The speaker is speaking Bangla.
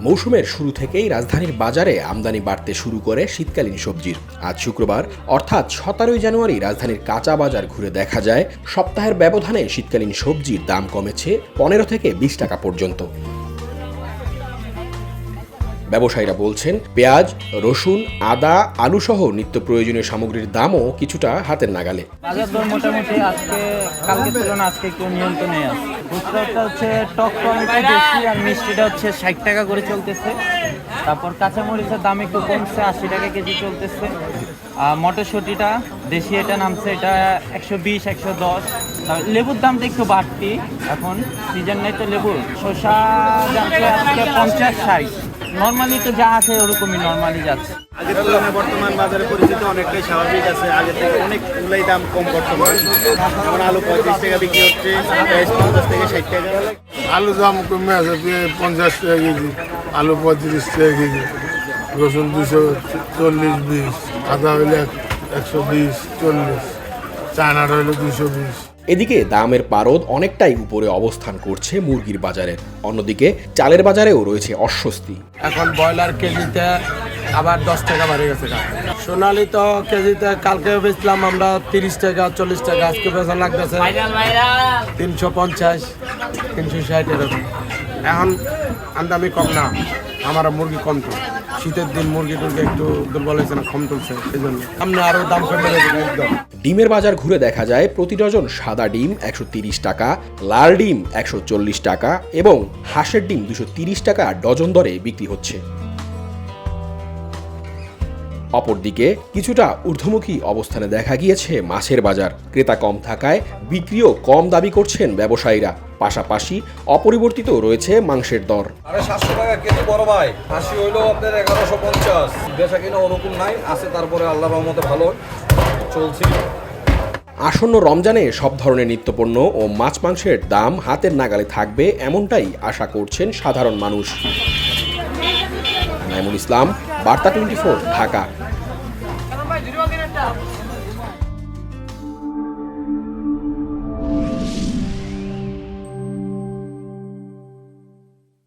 মৌসুমের শুরু থেকেই রাজধানীর বাজারে আমদানি বাড়তে শুরু করে শীতকালীন সবজির। আজ শুক্রবার, অর্থাৎ সতেরোই জানুয়ারি, রাজধানীর কাঁচা বাজার ঘুরে দেখা যায়। সপ্তাহের ব্যবধানে শীতকালীন সবজির দাম কমেছে পনেরো থেকে বিশ টাকা পর্যন্ত। ব্যবসায়ীরা বলছেন, পেঁয়াজ, রসুন, আদা আলু সহ নিত্য প্রয়োজনীয় সামগ্রীর দামও কিছুটা হাতের নাগালে। মোটামুটি আজকে আজকে একটু নিয়ন্ত্রণে হচ্ছে টক আর মিষ্টিটা হচ্ছে ষাট টাকা করে চলতেছে। তারপর কাঁচামরিচের দাম একটু কমছে, আশি টাকা কেজি চলতেছে। আর মটরশুঁটিটা, দেশি এটা নামছে, এটা একশো বিশ, একশো দশ। লেবুর দামটা একটু বাড়তি। এখন সিজন নেই তো লেবুর। শসা আজকে পঞ্চাশ ষাট। নর্মালি তো যা আছে ওরকমই নর্মালি যাচ্ছে। আগের তুলনায় বর্তমান বাজারে পরিস্থিতি অনেকটাই স্বাভাবিক আছে। আগের থেকে অনেকগুলাই দাম কম বর্তমান। যেমন আলু পঁয়ত্রিশ টাকা বিক্রি হচ্ছে পঞ্চাশ থেকে ষাট টাকা। আলু দাম কমে আছে পঞ্চাশ টাকা কেজি আলু পঁয়ত্রিশ টাকা কেজি রসুন দুশো চল্লিশ বিশ আদা হইলে একশো বিশ চল্লিশ চায়নার হইলে দুশো বিশ। এদিকে দামের পারদ অনেকটাই উপরে অবস্থান করছে মুরগির বাজারে। অন্যদিকে চালের বাজারেও রয়েছে অস্বস্তি। এখন ব্রয়লার কেজিতে আবার দশ টাকা বাড়ে গেছে। সোনালি তো কেজিতে কালকে বেচলাম আমরা তিরিশ টাকা, চল্লিশ টাকা, আজকে বেচা লাগতেছে তিনশো পঞ্চাশ, তিনশো ষাট এরকম। এখন আমদামি কম না আমার মুরগি কম তো। শীতের দিন মুরগি টুরগি একটু দুর্বল হয়েছে না কম তুলছে এই জন্য সামনে আরও দাম কমে গেছে একদম। ডিমের বাজার ঘুরে দেখা যায় প্রতি ডজন সাদা ডিম একশো টাকা, লাল ডিম একশো চল্লিশ টাকা এবং হাঁসের ডিম দুশো টাকা ডজন দরে বিক্রি হচ্ছে। অপরদিকে কিছুটা ঊর্ধ্বমুখী অবস্থানে দেখা গিয়েছে মাছের বাজার। ক্রেতা কম থাকায় বিক্রিও কম দাবি করছেন ব্যবসায়ীরা। পাশাপাশি অপরিবর্তিত রয়েছে মাংসের দর। আরে সাতশো টাকা কেজি বড় ভাই হাসি হইল আপনার এগারোশো পঞ্চাশ। বেচা কিনা অনুকূল নাই আছে তারপরে আল্লাহ রহমতে ভালো চলছি। আসন্ন রমজানে সব ধরনের নিত্যপণ্য ও মাছ মাংসের দাম হাতের নাগালে থাকবে এমনটাই আশা করছেন সাধারণ মানুষ। নাইমুল ইসলাম বার্তা টোয়েন্টি ঢাকা।